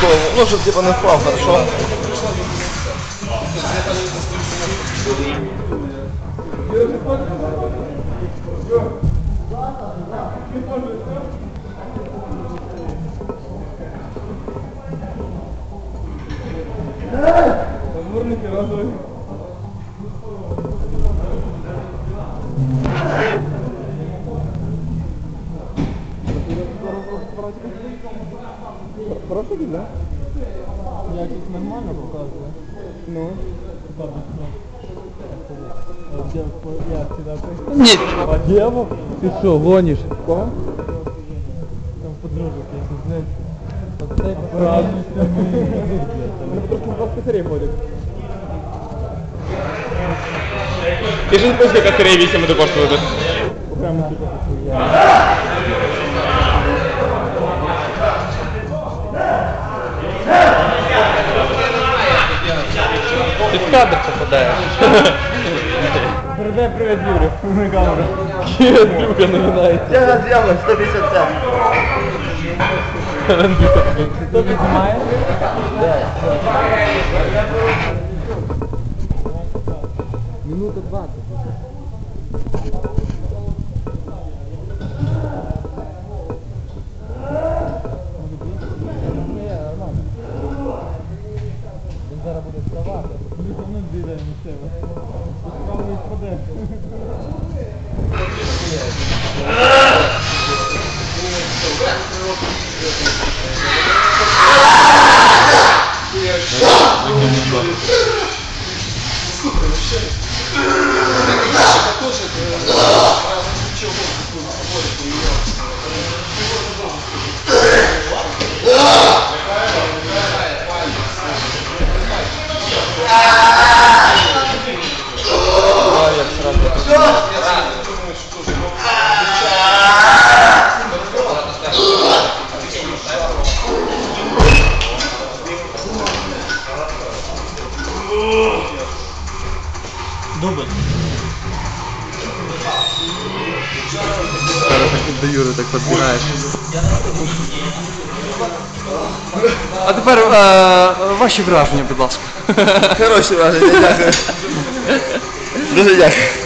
голову. Ну, щоб типа не впав, хорошо? Якість нормально показує. Ну. Я сюди Ні. А девок? Ти що, гониш? Кого? Там подружок якийсь, знаєш. Оцей правильно. Просто два косарі ходять. Ти ж не пишеш, яка косарі 8 буде коштувати. Прямо типу. Ти в кадр попадаєш. Передай привіт Юрі на камеру. Андрюха наминається. Тяга з'явилась 155. Хто піднімає? Минута 20. Буде вставати. Він не дві на себе. Справді впаде. До Юри так підбираєш. А тепер е, ваші враження, будь ласка. Хороші враження, дякую. Дуже дякую.